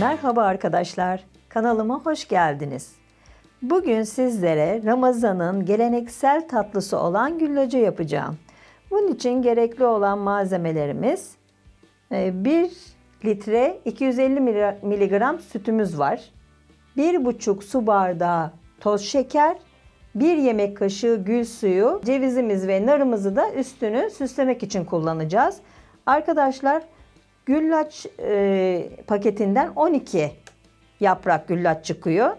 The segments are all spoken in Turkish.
Merhaba arkadaşlar, kanalıma hoş geldiniz. Bugün sizlere Ramazan'ın geleneksel tatlısı olan güllacı yapacağım. Bunun için gerekli olan malzemelerimiz 1 litre 250 miligram sütümüz var. 1,5 su bardağı toz şeker, 1 yemek kaşığı gül suyu, cevizimiz ve narımızı da üstünü süslemek için kullanacağız. Arkadaşlar güllaç e, paketinden 12 yaprak güllaç çıkıyor.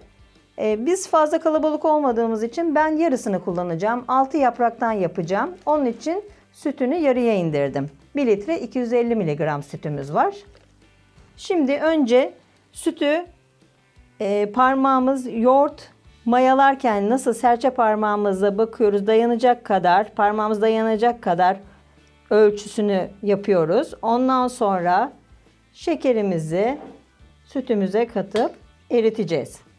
E, biz fazla kalabalık olmadığımız için ben yarısını kullanacağım. 6 yapraktan yapacağım. Onun için sütünü yarıya indirdim. 1 litre 250 miligram sütümüz var. Şimdi önce sütü e, parmağımız yoğurt mayalarken nasıl serçe parmağımızla bakıyoruz dayanacak kadar parmağımız dayanacak kadar ölçüsünü yapıyoruz. Ondan sonra şekerimizi sütümüze katıp eriteceğiz.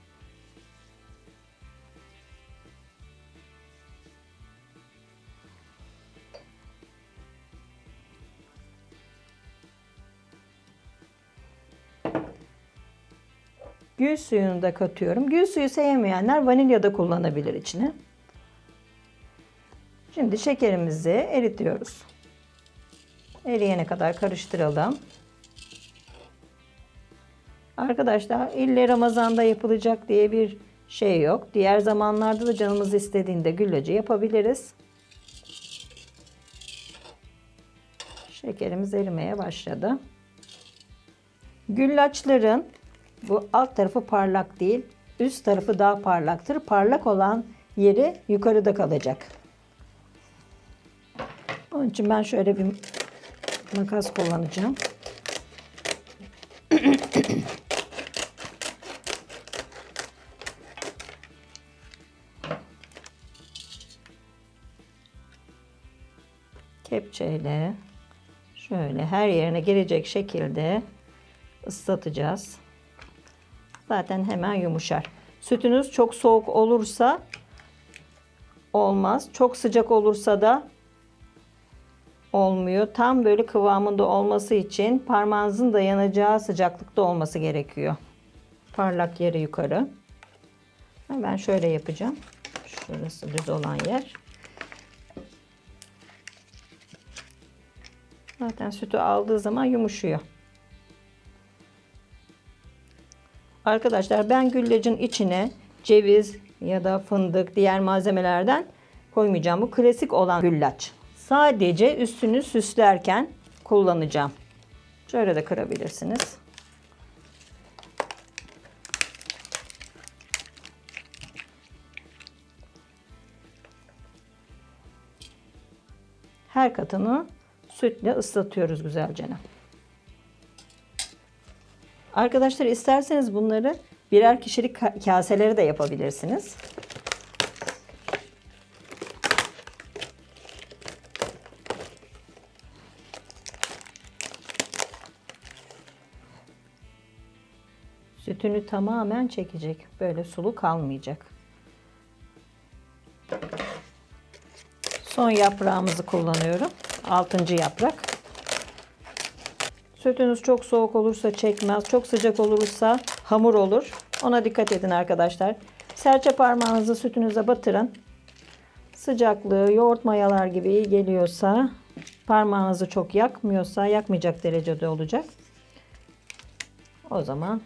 Gül suyunu da katıyorum. Gül suyu sevmeyenler vanilya da kullanabilir içine. Şimdi şekerimizi eritiyoruz. Eriyene kadar karıştıralım. Arkadaşlar ille Ramazan'da yapılacak diye bir şey yok. Diğer zamanlarda da canımız istediğinde güllacı yapabiliriz. Şekerimiz erimeye başladı. Güllaçların bu alt tarafı parlak değil, üst tarafı daha parlaktır. Parlak olan yeri yukarıda kalacak. Onun için ben şöyle bir makas kullanacağım. Kepçeyle şöyle her yerine gelecek şekilde ıslatacağız. Zaten hemen yumuşar. Sütünüz çok soğuk olursa olmaz. Çok sıcak olursa da olmuyor. Tam böyle kıvamında olması için parmağınızın dayanacağı sıcaklıkta olması gerekiyor. Parlak yeri yukarı. Ben şöyle yapacağım. Şurası düz olan yer. Zaten sütü aldığı zaman yumuşuyor. Arkadaşlar ben güllacın içine ceviz ya da fındık diğer malzemelerden koymayacağım. Bu klasik olan güllaç. Sadece üstünü süslerken kullanacağım. Şöyle de kırabilirsiniz. Her katını sütle ıslatıyoruz güzelce. Arkadaşlar isterseniz bunları birer kişilik kaseleri de yapabilirsiniz. Sütünü tamamen çekecek. Böyle sulu kalmayacak. Son yaprağımızı kullanıyorum. Altıncı yaprak. Sütünüz çok soğuk olursa çekmez. Çok sıcak olursa hamur olur. Ona dikkat edin arkadaşlar. Serçe parmağınızı sütünüze batırın. Sıcaklığı yoğurt mayalar gibi iyi geliyorsa parmağınızı çok yakmıyorsa yakmayacak derecede olacak. O zaman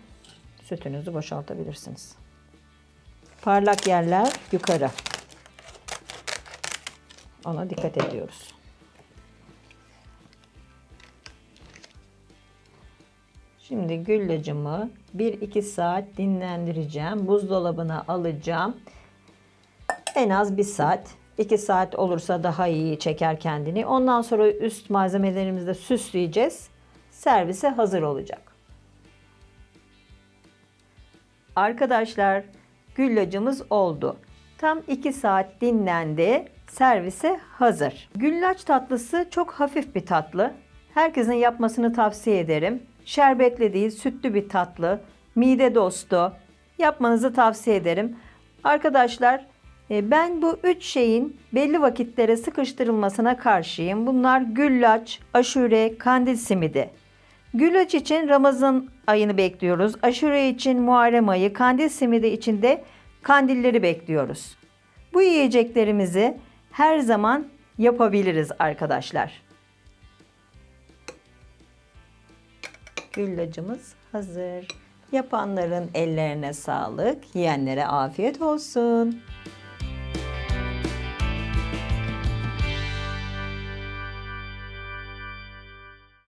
sütünüzü boşaltabilirsiniz. Parlak yerler yukarı. Ona dikkat ediyoruz. Şimdi güllacımı 1-2 saat dinlendireceğim. Buzdolabına alacağım. En az 1 saat. 2 saat olursa daha iyi çeker kendini. Ondan sonra üst malzemelerimizi de süsleyeceğiz. Servise hazır olacak. Arkadaşlar güllacımız oldu. Tam 2 saat dinlendi. Servise hazır. Güllaç tatlısı çok hafif bir tatlı. Herkesin yapmasını tavsiye ederim. Şerbetli değil, sütlü bir tatlı. Mide dostu. Yapmanızı tavsiye ederim. Arkadaşlar E, Ben bu üç şeyin belli vakitlere sıkıştırılmasına karşıyım. Bunlar güllaç, aşure, kandil simidi. Güllaç için Ramazan ayını bekliyoruz. Aşure için Muharrem ayı, kandil simidi için de kandilleri bekliyoruz. Bu yiyeceklerimizi her zaman yapabiliriz arkadaşlar. Güllacımız hazır. Yapanların ellerine sağlık, yiyenlere afiyet olsun.